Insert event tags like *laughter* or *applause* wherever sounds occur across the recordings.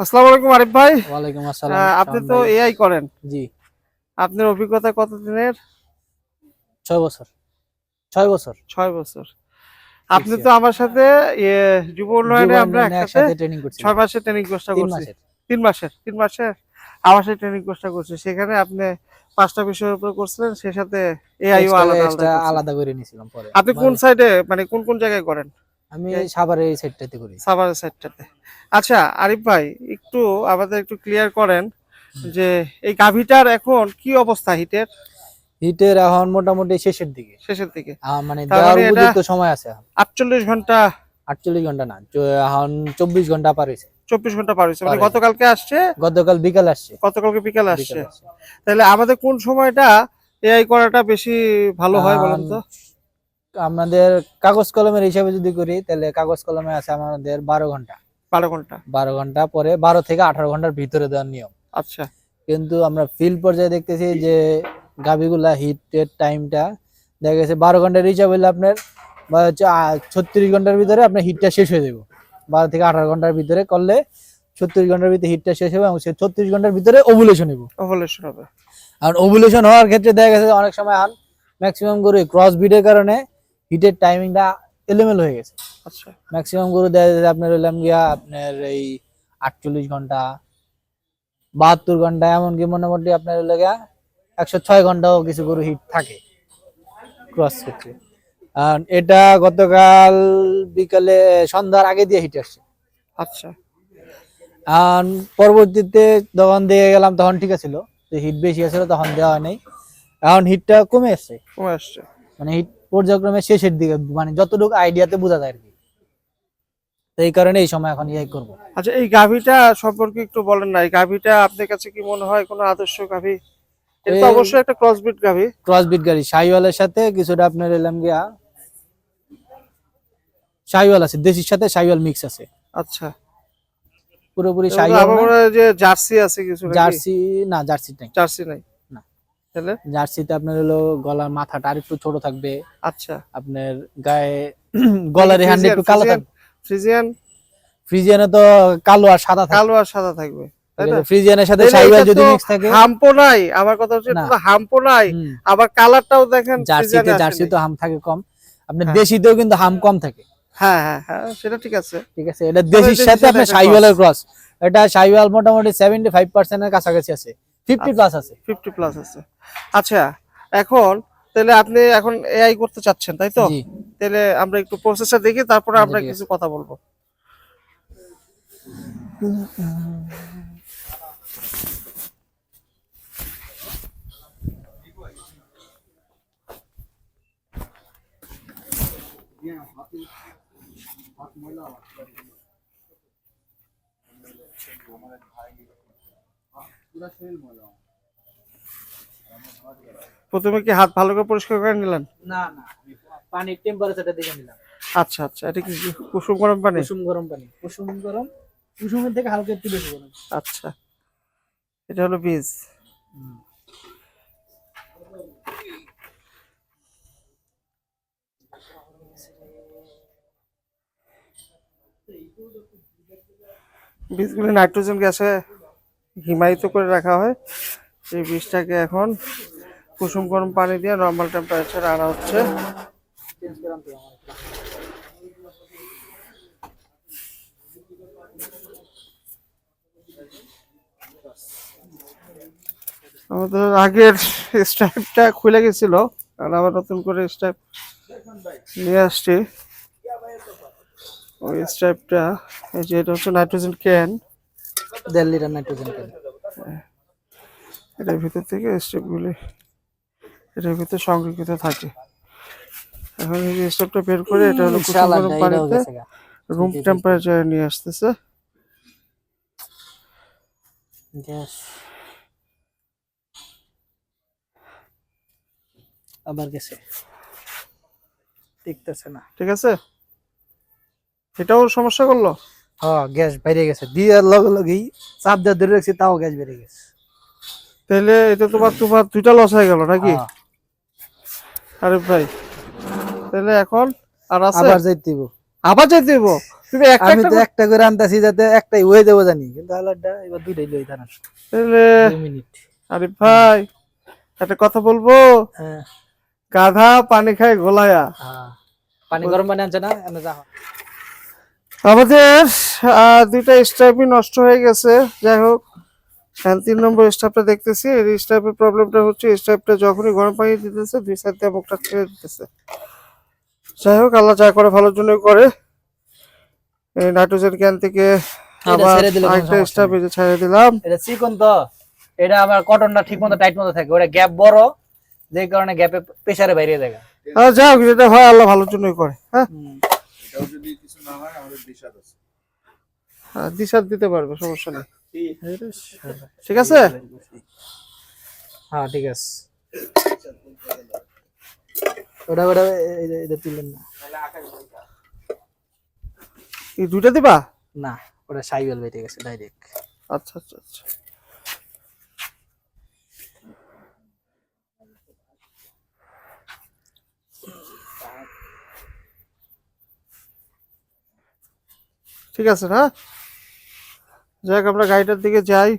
আসসালামু আলাইকুম আরিফ ভাই। ওয়ালাইকুম আসসালাম আপনি তো। এআই করেন। জি। আপনার অভিজ্ঞতা কতদিনের? ছয় বছর। ছয় বছর। ছয় বছর। আপনি তো আমার সাথে যুব উন্নয়নে আমরা একসাথে ট্রেনিং করছি। ছয় মাসের ট্রেনিং কোর্সটা করছি। মাসের। তিন মাসের। তিন মাসের আমার সাথে ট্রেনিং কোর্সটা করছি। সেখানে আপনি পাঁচটা বিষয়ের উপর করছিলেন সে সাথে এআইও আলাদা আলাদা করে নিয়েছিলাম পরে। আপনি কোন মানে সাইডে মানে কোন কোন জায়গায় করেন? আমি সাভারের এই সাইডটাতে করি। সাভারের সাইডটাতে আচ্ছা আরিফ ভাই একটু আমাদের একটু ক্লিয়ার করেন যে এই গাভিটার এখন কি অবস্থা হিটের? হিটের এখন মোটামুটি শেষের দিকে। শেষের দিকে। মানে দেওয়ার মানে উপযুক্ত সময় আছে এখন। আটচল্লিশ ঘণ্টা। আটচল্লিশ ঘণ্টা না এখন চব্বিশ ঘণ্টা পার হয়েছে। চব্বিশ ঘণ্টা পার হয়েছে মানে গতকালকে আসছে? গতকাল বিকাল আসছে। গতকালকে বিকাল আসছে বিকাল আসছে। তাহলে আমাদের কোন সময়টা এআই করাটা বেশি ভালো হয় বলেন তো? আমাদের কাগজ কলমের হিসাবে যদি করি তাহলে কাগজ কলমে আছে আমাদের বারো ঘণ্টা। বারো ঘণ্টা। বারো ঘণ্টা পরে বারো থেকে আঠারো ঘণ্টার ভিতরে দেওয়ার নিয়ম। আচ্ছা। কিন্তু আমরা ফিল্ড পর্যায়ে দেখতেছি যে গাভিগুলা হিটের টাইমটা দেখা গেছে বারো ঘণ্টার হিসাব হলে আপনার বা ছত্রিশ ঘণ্টার ভিতরে আপনার হিটটা শেষ হয়ে যাবে। বারো থেকে আঠারো ঘণ্টার ভিতরে করলে ছত্রিশ ঘণ্টার ভিতরে হিটটা শেষ হবে এবং সে ছত্রিশ ঘণ্টার ভিতরে ওভুলেশন নেব ওভালেশন হবে। আর ওভুলেশন হওয়ার ক্ষেত্রে দেখা গেছে অনেক সময় আন ম্যাক্সিমাম গরু ক্রস বিডের কারণে হিটের টাইমিংটা এলোমেলো হয়ে গেছে। আচ্ছা। ম্যাক্সিমাম গরু যাচ্ছে আপনার হইলাম গিয়া আপনার এই আটচল্লিশ ঘণ্টা বাহাত্তর ঘণ্টা এমনকি মোটামুটি আপনার হইল গিয়া একশো ছয় ঘন্টাও কিছু গরু হিট থাকে ক্রস আর এটা গতকাল বিকালে সন্ধ্যার আগে দিয়ে হিট আসছে। আচ্ছা। আর পরবর্তীতে যখন দিয়ে গেলাম তখন ঠিক আছিল যে হিট বেশি আছিল তখন দেওয়া হয় নাই। এখন হিটটা কমে আসছে। কমে আসছে। মানে হিট পর্যায়ক্রমে শেষের দিকে মানে যতটুকু আইডিয়াতে বোঝা যায় আর কি। এই কারণে এই সময় এখন ইয়াই করব। আচ্ছা এই গাভিটা সম্পর্কে একটু বলেন না এই গাভিটা আপনার কাছে কি মনে হয় কোনো আদর্শ গাভি? এটা তো এই- অবশ্যই একটা ক্রসবিট গাভি। ক্রসবিট গাড়ি শাহিওয়ালের সাথে কিছুটা আপনার এলাম গিয়া শাহিওয়াল আছে দেশির সাথে শাহিওয়াল মিক্স আছে। আচ্ছা। পুরোপুরি শাহিওয়াল আমার না, যে জার্সি আছে কিছু জার্সি না জার্সি নাই। জার্সি নাই। তাহলে? জার্সিতে আপনার হলো গলার মাথাটা আর একটু ছোট থাকবে। আচ্ছা। আপনার গায়ে *clears throat* গলার ফ্রিজিয়ান, একটু কালো থাকবে। ফ্রিজিয়ান? ফ্রিজিয়ানে তো কালো আর সাদা কালো আর সাদা থাকবে ফ্রিজিয়ানের সাথে তাহলে যদি মিক্স থাকে। হাম্পো নাই আমার কথা হচ্ছে এটা হাম্পো নাই আবার কালারটাও দেখেন জার্সিতে জার্সি তো হাম থাকে কম। আপনার হ্যাঁ। দেশিতেও কিন্তু হাম কম থাকে। হ্যাঁ হ্যাঁ হ্যাঁ সেটা ঠিক আছে। ঠিক আছে এটা দেশির সাথে আপনার ক্রস এটা শাহিওয়াল মোটামুটি সেভেন্টি ফাইভ পার্সেন্টের কাছাকাছি আছে। ফিফটি প্লাস আছে। ফিফটি প্লাস আছে। আচ্ছা এখন তাহলে আপনি এখন এআই করতে চাচ্ছেন তাই তো? তাহলে আমরা একটু প্রসেসটা দেখি তারপরে আচ্ছা, আমরা কিছু কথা বলব। প্রথমে কি হাত ভালো করে পরিষ্কার করে নিলেন? না না পানির টেম্পারেচারটা দেখে নিলাম। আচ্ছা আচ্ছা এটা কি কুসুম গরম পানি? কুসুম গরম পানি কুসুম গরম কুসুমের থেকে হালকা একটু বেশি গরম। আচ্ছা এটা হলো বীজ। বীজগুলি নাইট্রোজেন গ্যাসে হিমায়িত করে রাখা হয়। সেই বীজটাকে এখন কুসুম গরম পানি দিয়ে নর্মাল টেম্পারেচারে আনা হচ্ছে। আমাদের আগের স্ট্রাইপটা খুলে গেছিল, আর আবার নতুন করে স্ট্রাইপ নিয়ে আসছি। ওই স্ট্রাইপটা এই যে এটা হচ্ছে নাইট্রোজেন ক্যান। দেড় লিটার নাইট্রোজেন তেল এটার ভিতর থেকে স্টেপগুলি এটার ভিতরে সংরক্ষিত থাকে। এখন এই স্টেপটা বের করে এটা হলো কুসুম গরম পানিতে রুম টেম্পারেচারে নিয়ে আসতেছে। আবার গেছে। টিকতেছে না। ঠিক আছে? এটাও সমস্যা করল? হ্যাঁ গ্যাস বেড়ে গেছে। দিয়ে লগে লগেই চাপ দিয়ে ধরে রাখছি তাও গ্যাস বেড়ে গেছে। তাহলে এটা তোমার তোমার দুইটা লস হয়ে গেল নাকি? হ্যাঁ, আরে ভাই তাহলে এখন আর আছে? আবার যাইতে হইবো। আবার দেবো তুমি একটা আমি তো একটা করে আনতাছি যাতে একটাই হয়ে যাব জানি কিন্তু আলাদা এবার দুইটাই লই থানার তাহলে মিনিট। আরে ভাই একটা কথা বলব? হ্যাঁ। গাধা পানি খায় গোলায়া। পানি গরম পানি আনছে না? এনে যা। আমাদের দুইটা স্টাফই নষ্ট হয়ে গেছে। যাই হোক এখন তিন নম্বর স্টাফটা দেখতেছি। এই স্টাফের প্রবলেমটা হচ্ছে স্টাফটা যখনই গরম পানি দিতেছে দুই সাইড দিয়ে মুখটা ছেড়ে দিতেছে। যাই হোক আল্লাহ যা করে ভালোর জন্য করে। এই নাইট্রোজেন ক্যান থেকে আবার আরেকটা স্টাফ এই যে ছেড়ে দিলাম। এটা চিকন তো এটা আবার কটনটা ঠিক মতো টাইট মতো থাকে। ওটা গ্যাপ বড় যে কারণে গ্যাপে প্রেসারে বাইরে যায়। আর যাই হোক যেটা হয় আল্লাহ ভালোর জন্যই করে হ্যাঁ? হ্যাঁ, দিশার দিতে পারবে সমস্যা নেই। ঠিক আছে? হ্যাঁ ঠিক আছে। ওটা ওটা এটা তুললেন না। এই দুইটা দিবা? না ওটা সাইবেল বেরিয়ে গেছে ডাইরেক্ট আচ্ছা আচ্ছা আচ্ছা। ঠিক আছে না যাক আমরা গাড়িটার দিকে যাই।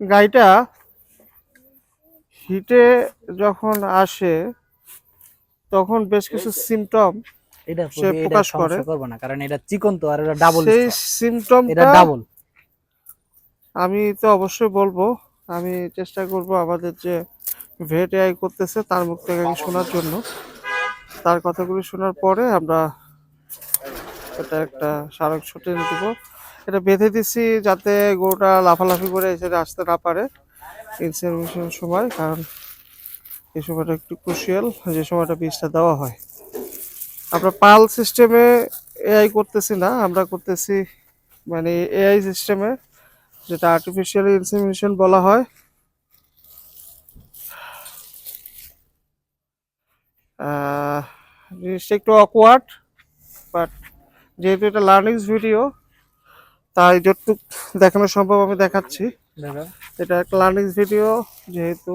গাড়িটা হিটে যখন আসে তখন বেশ কিছু সিমটম এটা সে প্রকাশ করে। করব না কারণ এটা চিকন তো আর এটা ডাবল সেই এটা ডাবল আমি তো অবশ্যই বলব। আমি চেষ্টা করব আমাদের যে ভেট এআই করতেছে তার মুখ থেকে আমি শোনার জন্য। তার কথাগুলি শোনার পরে আমরা এটা একটা সারক ছুটে দেবো এটা বেঁধে দিছি যাতে গরুটা লাফালাফি করে এসে আসতে না পারে ইনসেমিনেশন সময়, কারণ এই সময়টা একটু ক্রুশিয়াল যে সময়টা বীজটা দেওয়া হয়। আমরা পাল সিস্টেমে এআই করতেছি না, আমরা করতেছি মানে এআই সিস্টেমে যেটা আর্টিফিশিয়াল ইনসেমিনেশন বলা হয়। জিনিসটা একটু অকওয়ার্ড বাট যেহেতু এটা লার্নিং ভিডিও তাই যতটুক দেখানো সম্ভব আমি দেখাচ্ছি। এটা একটা লার্নিং ভিডিও যেহেতু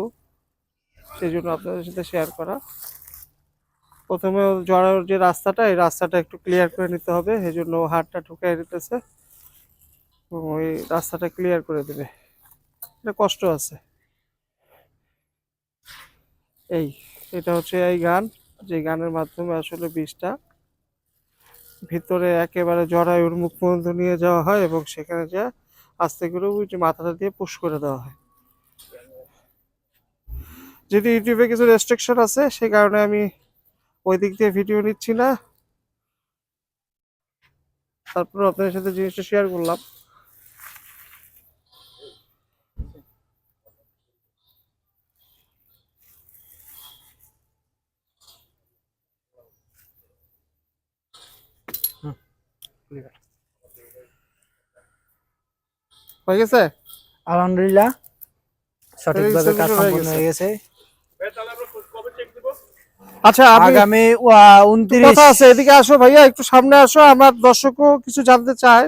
সেই জন্য আপনাদের সাথে শেয়ার করা। প্রথমে জড়ার যে রাস্তাটা এই রাস্তাটা একটু ক্লিয়ার করে নিতে হবে এই জন্য ঢুকাই দিতেছে এবং ওই রাস্তাটা ক্লিয়ার করে দেবে। এটা কষ্ট আছে। এই, এটা হচ্ছে এই গান। যে গানের মাধ্যমে আসলে বীজটা ভিতরে একেবারে জরায়ুর মুখ পর্যন্ত নিয়ে যাওয়া হয় এবং সেখানে যা আস্তে করে ওই যে মাথাটা দিয়ে পুশ করে দেওয়া হয়। যদি ইউটিউবে কিছু রেস্ট্রিকশন আছে সেই কারণে আমি ওই দিক দিয়ে ভিডিও নিচ্ছি না। তারপর আপনাদের সাথে জিনিসটা শেয়ার করলাম। হয়ে গেছে? আলহামদুলিল্লাহ। সঠিকভাবে কাজ সম্পন্ন। হয়ে গেছে। আচ্ছা আগামী উনত্রিশ কথা আছে এদিকে আসো ভাইয়া একটু সামনে আসো আমার দর্শকও কিছু জানতে চায়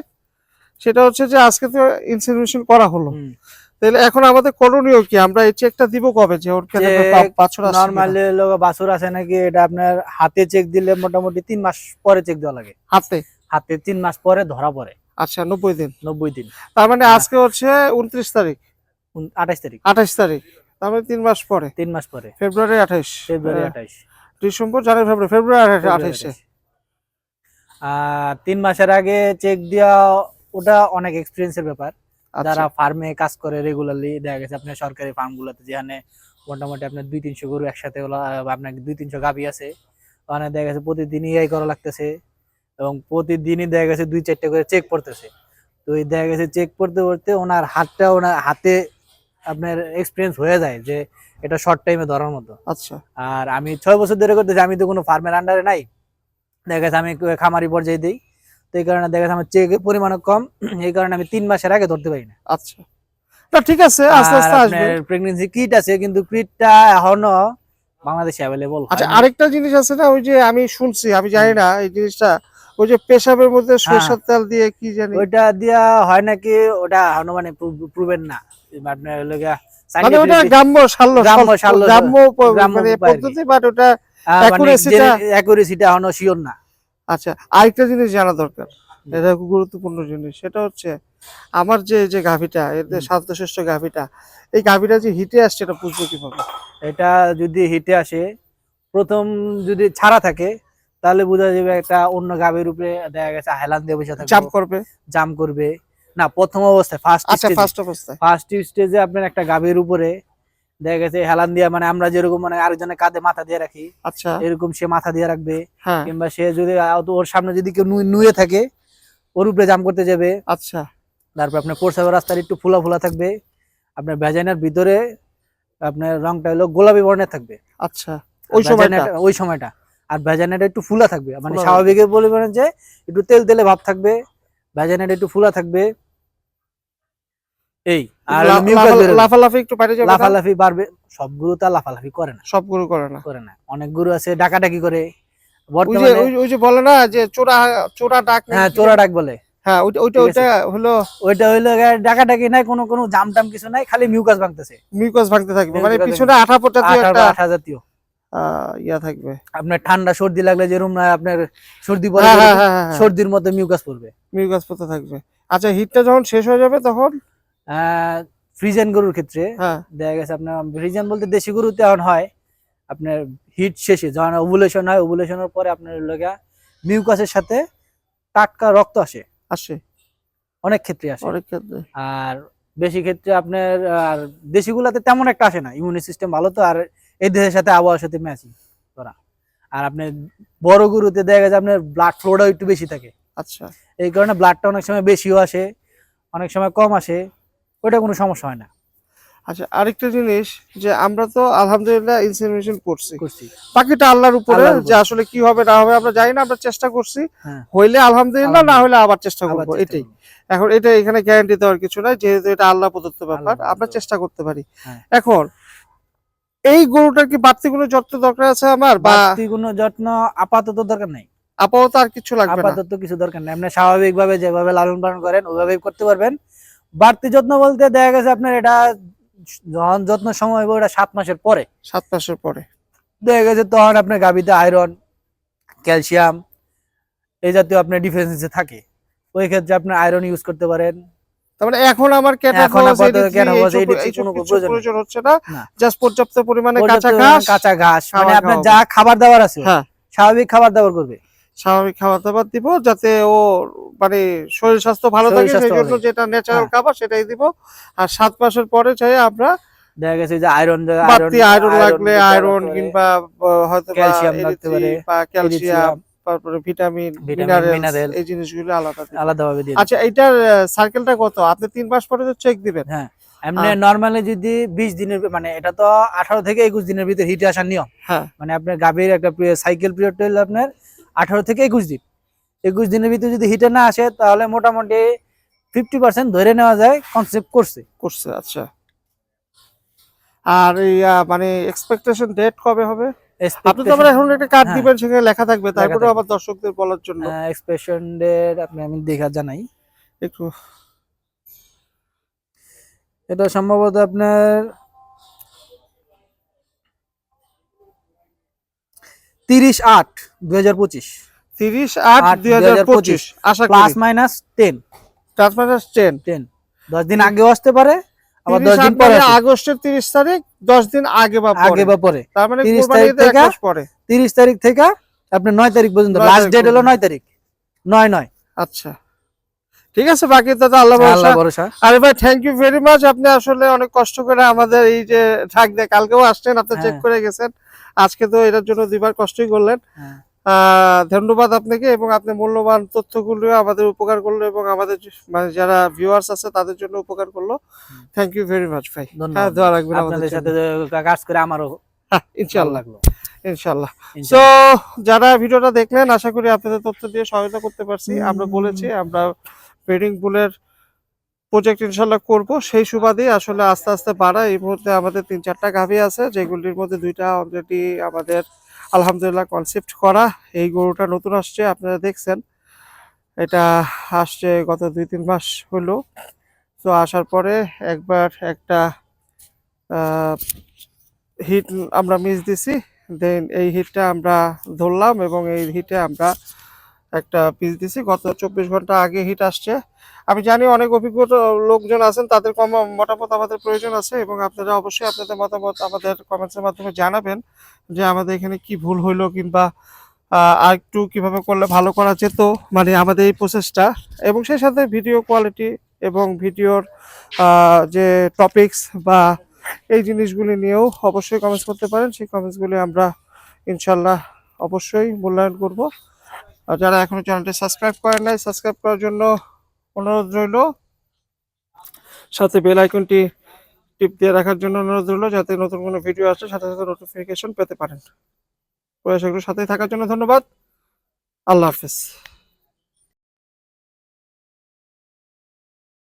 সেটা হচ্ছে যে আজকে তো করা হলো। তাহলে এখন আমাদের করণীয় কি? আমরা এই চেকটা দিব কবে? যে ওর লোক বাছুর আছে নাকি? এটা আপনার হাতে চেক দিলে মোটামুটি তিন মাস পরে চেক দেওয়া লাগে। হাতে? হাতে তিন মাস পরে ধরা পড়ে। আচ্ছা নব্বই দিন। নব্বই দিন। তার মানে হ্যাঁ। আজকে হচ্ছে উনত্রিশ তারিখ। আঠাশ তারিখ। আঠাশ তারিখ। তার মানে তিন মাস পরে। তিন মাস পরে। ফেব্রুয়ারি আঠাশ। ফেব্রুয়ারি আঠাশ। ডিসেম্বর জানুয়ারি ফেব্রুয়ারি ফেব্রুয়ারি আর তিন মাসের আগে চেক দেওয়া ওটা অনেক এক্সপিরিয়েন্সের ব্যাপার। আচ্ছা। যারা ফার্মে কাজ করে রেগুলারলি দেখা গেছে আপনার সরকারি ফার্ম গুলোতে যেখানে মোটামুটি আপনার দুই তিনশো গরু একসাথে আপনার দুই তিনশো গাভি আছে। ওখানে দেখা গেছে প্রতিদিনই এই করা লাগতেছে। এবং প্রতিদিনই দেখা গেছে দুই চারটে করে চেক পড়তেছে। তো এই দেখা গেছে চেক পড়তে পড়তে ওনার হাতটা ওনার হাতে আপনার এক্সপিরিয়েন্স হয়ে যায় যে এটা শর্ট টাইমে ধরার মতো। আচ্ছা। আর আমি ছয় বছর ধরে করতেছি আমি তো কোনো ফার্মের আন্ডারে নাই। দেখা গেছে আমি খামারি পর্যায়ে দিই। তো এই কারণে দেখা গেছে আমার চেকের পরিমাণ কম এই কারণে আমি তিন মাসের আগে ধরতে পারি না। আচ্ছা। না ঠিক আছে আস্তে আস্তে আসবে। প্রেগনেন্সি কিট আছে কিন্তু কিটটা এখনও বাংলাদেশে অ্যাভেলেবল আচ্ছা আরেকটা জিনিস আছে না ওই যে আমি শুনছি আমি জানি না এই জিনিসটা ওই যে পেশাবের মধ্যে সরষের তেল দিয়ে কি জানি? ওইটা দিয়া হয় নাকি ওটা এখনও মানে প্রুভেন না? আপনার মানে ওটা গ্রাম্য শাল্য গ্রাম্য মানে। পদ্ধতি বাট ওটা আহ, মানে শিওর না। আচ্ছা আরেকটা জিনিস জানা দরকার। এটা খুব গুরুত্বপূর্ণ জিনিস। সেটা হচ্ছে আমার যে যে গাভিটা এর যে শান্তশ্রেষ্ঠ গাভিটা এই গাভিটা যে হিটে আসছে এটা বুঝব কীভাবে? এটা যদি হিটে আসে প্রথম যদি ছাড়া থাকে তাহলে বোঝা যাবে একটা অন্য গাবের উপরে দেখা গেছে হাইলান দিয়ে বসে থাকবে। জাম্প করবে। জাম করবে। না প্রথম অবস্থায় ফার্স্ট আচ্ছা ফার্স্ট অবস্থায়। ফার্স্ট স্টেজে আপনার একটা গাবের উপরে দেখা গেছে হেলান দিয়ে মানে আমরা যেরকম মানে আরেকজনের কাঁধে মাথা দিয়ে রাখি আচ্ছা। এরকম সে মাথা দিয়ে রাখবে। হ্যাঁ। কিংবা সে যদি ওর সামনে যদি কেউ নুয়ে- নুয়ে থাকে ওর উপরে জাম করতে যাবে। আচ্ছা। তারপর আপনার প্রসাবের রাস্তার একটু ফুলা ফুলা থাকবে। আপনার ভ্যাজাইনার ভিতরে আপনার রংটা হলো গোলাপি বর্ণের থাকবে। আচ্ছা। ওই সময়টা? ওই সময়টা। আর ভ্যাজাইনাটা একটু ফুলা থাকবে। মানে স্বাভাবিকের পরিমাণে যে একটু তেল তেলে ভাব থাকবে ভ্যাজাইনাটা একটু ফুলা থাকবে। এই আর। লাফালাফি একটু যাবে লাফালাফি বাড়বে। সব গুরু তো লাফালাফি করে না। সব গুরু করে না। করে না। অনেক গুরু আছে ডাকাডাকি করে। বর্তমানে ওই- যে বলে না যে চোরা চোরা ডাক হ্যাঁ চোরা ডাক বলে। হ্যাঁ ওইটা ওইটা ওইটা হলো ওইটা গিয়ে ডাকাডাকি নাই কোনো কোনো জাম টাম কিছু নাই খালি মিউকাস ভাঙতেছে। মিউকাস ভাঙতে থাকবে। মানে পিছনে আঠা পটা দিয়ে একটা আঠা জাতীয়। ইয়া থাকবে। আপনার ঠান্ডা সর্দি লাগলে যেরকম না আপনার সর্দি পড়ে হ্যাঁ হ্যাঁ হ্যাঁ সর্দির মতো মিউকাস পড়বে। মিউকাস পড়তে থাকবে। আচ্ছা হিটটা যখন শেষ হয়ে যাবে তখন? ফ্রিজেন গরুর ক্ষেত্রে দেখা গেছে আপনার ফ্রিজেন বলতে দেশি গরুতে এখন হয় আপনার হিট শেষে যখন ওভুলেশন হয় ওভুলেশনের পরে আপনার লগা মিউকাসের সাথে টাটকা রক্ত আসে। আসে। অনেক ক্ষেত্রে আসে। অনেক ক্ষেত্রে। আর বেশি ক্ষেত্রে আপনার আর দেশিগুলাতে তেমন একটা আসে না ইমিউনি সিস্টেম ভালো তো আর এই দেশের সাথে আবহাওয়ার সাথে ম্যাচিং করা। আর আপনার বড় গরুতে দেখা গেছে আপনার ব্লাড ফ্লোটা একটু বেশি থাকে। আচ্ছা। এই কারণে ব্লাডটা অনেক সময় বেশিও আসে অনেক সময় কম আসে ওইটা কোনো সমস্যা হয় না। আচ্ছা আরেকটা জিনিস যে আমরা তো আলহামদুলিল্লাহ ইনসিমিনেশন করছি। বাকিটা আল্লাহর উপরে যে আসলে কি হবে না হবে আমরা জানি না আমরা চেষ্টা করছি। হ্যাঁ। হইলে আলহামদুলিল্লাহ না হলে আবার চেষ্টা করব এটাই। এখন এটা এখানে গ্যারান্টি দেওয়ার কিছু নাই যেহেতু এটা আল্লাহ প্রদত্ত ব্যাপার আমরা চেষ্টা করতে পারি। হ্যাঁ। এখন এই গরুটার কি বাড়তি কোনো যত্ন দরকার আছে আমার? বাড়তি কোনো যত্ন আপাতত দরকার নাই। আপাতত আর কিছু লাগবে না? আপাতত কিছু দরকার নাই। আপনি স্বাভাবিক ভাবে যেভাবে লালন পালন করেন ওইভাবেই করতে পারবেন। বাড়তি যত্ন বলতে দেখা গেছে আপনার এটা যখন যত্ন সময় হবে ওটা সাত মাসের পরে। সাত মাসের পরে। দেখা গেছে তখন আপনার গাভিতে আয়রন ক্যালসিয়াম এই জাতীয় আপনার ডিফিসিয়েন্সি থাকে। ওই ক্ষেত্রে আপনি আয়রন ইউজ করতে পারেন। তার মানে এখন আমার প্রয়োজন হচ্ছে না। জাস্ট পর্যাপ্ত পরিমাণে কাঁচা ঘাস কাঁচা ঘাস। মানে আপনার যা খাবার দাবার আছে হ্যাঁ। স্বাভাবিক খাবার দাবার করবে? স্বাভাবিক খাবার দাবার দিব যাতে ও মানে শরীর স্বাস্থ্য ভালো থাকে সেই জন্য যেটা ন্যাচারাল। খাবার সেটাই দিব। আর সাত মাসের পরে চাই আমরা দেখা গেছে যে আয়রন আয়রন লাগলে আয়রন কিংবা হয়তো ক্যালসিয়াম লাগতে পারে, বা ক্যালসিয়াম তারপরে ভিটামিন মিনারেল। এই জিনিসগুলো আলাদা দিবেন। আলাদা ভাবে দিয়ে আচ্ছা এইটার সার্কেলটা কত? আপনি তিন মাস পরে তো চেক দিবেন। এমনি নরমালি যদি বিশ দিনের মানে এটা তো আঠারো থেকে একুশ দিনের ভিতরে হিটে আসার নিয়ম। হ্যাঁ। মানে আপনার গাভীর একটা সাইকেল পিরিয়ডটা হলো আপনার আঠারো থেকে একুশ দিন। একুশ দিনের ভিতরে যদি হিটে না আসে তাহলে মোটামুটি ফিফটি পার্সেন্ট ধরে নেওয়া যায় কনসেপ্ট করছে। করছে আচ্ছা। আর মানে এক্সপেকটেশন ডেট কবে হবে? আপনি তো আবার এখন একটা কার্ড হ্যাঁ। দিবেন সেখানে লেখা থাকবে। তারপরে আবার দর্শকদের বলার জন্য। এক্সপ্রেশন ডেট আপনি আমি দেখা জানাই। একটু। এটা সম্ভবত আপনার তিরিশ আট দুই হাজার পঁচিশ। তিরিশ আট দুই হাজার পঁচিশ। আশা plus minus ten plus minus ten ten দশ দিন আগেও আসতে পারে আবার দশ দিন পরে আসে। আগস্টের তিরিশ তারিখ দশ দিন আগে বা আগে বা পরে। তার মানে 30 তারিখ থেকে পরে। তিরিশ তারিখ থেকে আপনি নয় তারিখ পর্যন্ত লাস্ট ডেট হলো নয় তারিখ। নয় নয়। আচ্ছা। ঠিক আছে বাকি তো তো আল্লাহ ভরসা। আরে ভাই থ্যাংক ইউ ভেরি মাচ আপনি আসলে অনেক কষ্ট করে আমাদের এই যে থাকবে কালকেও আসছেন আপনি চেক হ্যাঁ। করে গেছেন। আজকে তো এটার জন্য দুইবার কষ্টই করলেন। হ্যাঁ। ধন্যবাদ আপনাকে এবং আপনি মূল্যবান তথ্যগুলো আমাদের উপকার করল এবং আমাদের মানে যারা ভিউয়ার্স আছে তাদের জন্য উপকার করল। থ্যাংক ইউ ভেরি মাচ ভাই। হ্যাঁ ধন্যবাদ। দোয়া রাখবেন আমাদের সাথে কাজ করে আমারও হ্যাঁ ভালো ইনশাল্লাহ। তো ইনশাআল্লাহ। যারা ভিডিওটা দেখলেন আশা করি আপনাদের তথ্য দিয়ে সহায়তা করতে পারছি। আমরা বলেছি আমরা ব্রিডিং পুলের প্রজেক্ট ইনশাল্লাহ করব। সেই সুবাদে আসলে আস্তে আস্তে বাড়া এই মুহূর্তে আমাদের তিন চারটা গাভী আছে যেগুলির মধ্যে দুইটা অলরেডি আমাদের আলহামদুলিল্লাহ কনসেপ্ট করা। এই গরুটা নতুন আসছে, আপনারা দেখছেন। এটা আসছে গত দুই, তিন মাস হলো। তো আসার পরে একবার একটা হিট আমরা মিস দিছি। দেন এই হিটটা আমরা ধরলাম এবং এই হিটে আমরা একটা পিস দিছি। গত চব্বিশ ঘণ্টা আগে হিট আসছে। আমি জানি অনেক অভিজ্ঞ লোকজন আছেন, তাদের কম, মতামত আমাদের প্রয়োজন আছে এবং আপনারা অবশ্যই আপনাদের মতামত আমাদের কমেন্টসের মাধ্যমে জানাবেন। যে আমাদের এখানে কি ভুল হইল কিংবা আর একটু কীভাবে করলে ভালো করা যেত মানে আমাদের এই প্রসেসটা এবং সেই সাথে ভিডিও কোয়ালিটি এবং ভিডিওর যে টপিকস বা এই জিনিসগুলি নিয়েও অবশ্যই কমেন্টস করতে পারেন। সেই কমেন্টসগুলি আমরা ইনশাল্লাহ অবশ্যই মূল্যায়ন করব। আর যারা এখনও চ্যানেলটি সাবস্ক্রাইব করেন নাই সাবস্ক্রাইব করার জন্য অনুরোধ রইল। সাথে বেল আইকনটি টিপ দিয়ে রাখার জন্য অনুরোধ রইল, যাতে নতুন কোনো ভিডিও আসে সাথে সাথে নোটিফিকেশন পেতে পারেন। প্রয়াস সাথে থাকার জন্য ধন্যবাদ। আল্লাহ হাফেজ।